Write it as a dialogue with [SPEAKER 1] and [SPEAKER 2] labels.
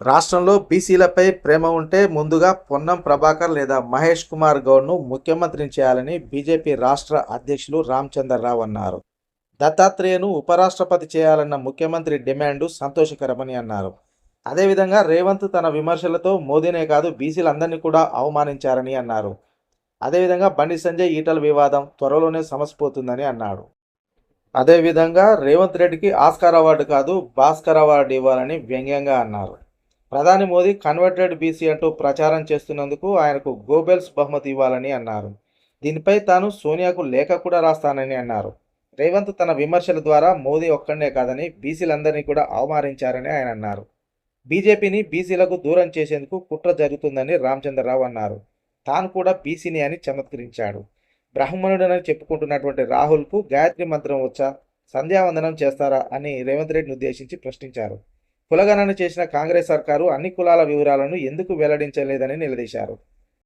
[SPEAKER 1] రాష్ట్రంలో బీసీలపై ప్రేమ ఉంటే ముందుగా పొన్నం ప్రభాకర్ లేదా మహేష్ కుమార్ గౌడ్ను ముఖ్యమంత్రిని చేయాలని బీజేపీ రాష్ట్ర అధ్యక్షులు రామచంద్రరావు అన్నారు. దత్తాత్రేయను ఉపరాష్ట్రపతి చేయాలన్న ముఖ్యమంత్రి డిమాండ్ సంతోషకరమని అన్నారు. అదేవిధంగా రేవంత్ తన విమర్శలతో మోదీనే కాదు బీసీలందరినీ కూడా అవమానించారని అన్నారు. అదేవిధంగా బండి సంజయ్ ఈటల వివాదం త్వరలోనే సమసిపోతుందని అన్నాడు. అదేవిధంగా రేవంత్ రెడ్డికి ఆస్కార్ అవార్డు కాదు భాస్కర్ అవార్డు ఇవ్వాలని వ్యంగ్యంగా అన్నారు. ప్రధాని మోదీ కన్వర్టెడ్ బీసీ అంటూ ప్రచారం చేస్తున్నందుకు ఆయనకు గోబెల్స్ బహుమతి ఇవ్వాలని అన్నారు. దీనిపై తాను సోనియాకు లేఖ కూడా రాస్తానని అన్నారు. రేవంత్ తన విమర్శల ద్వారా మోదీ ఒక్కడే కాదని బీసీలందరినీ కూడా అవమానించారని ఆయన అన్నారు. బీజేపీని బీసీలకు దూరం చేసేందుకు కుట్ర జరుగుతుందని రామచంద్రరావు అన్నారు. తాను కూడా బీసీని అని చమత్కరించాడు. బ్రాహ్మణుడని చెప్పుకుంటున్నటువంటి రాహుల్కు గాయత్రి మంత్రం వచ్చా? సంధ్యావందనం చేస్తారా? అని రేవంత్ రెడ్డిని ఉద్దేశించి ప్రశ్నించారు. కులగణన చేసిన కాంగ్రెస్ సర్కారు అన్ని కులాల వివరాలను ఎందుకు వెల్లడించలేదని నిలదీశారు.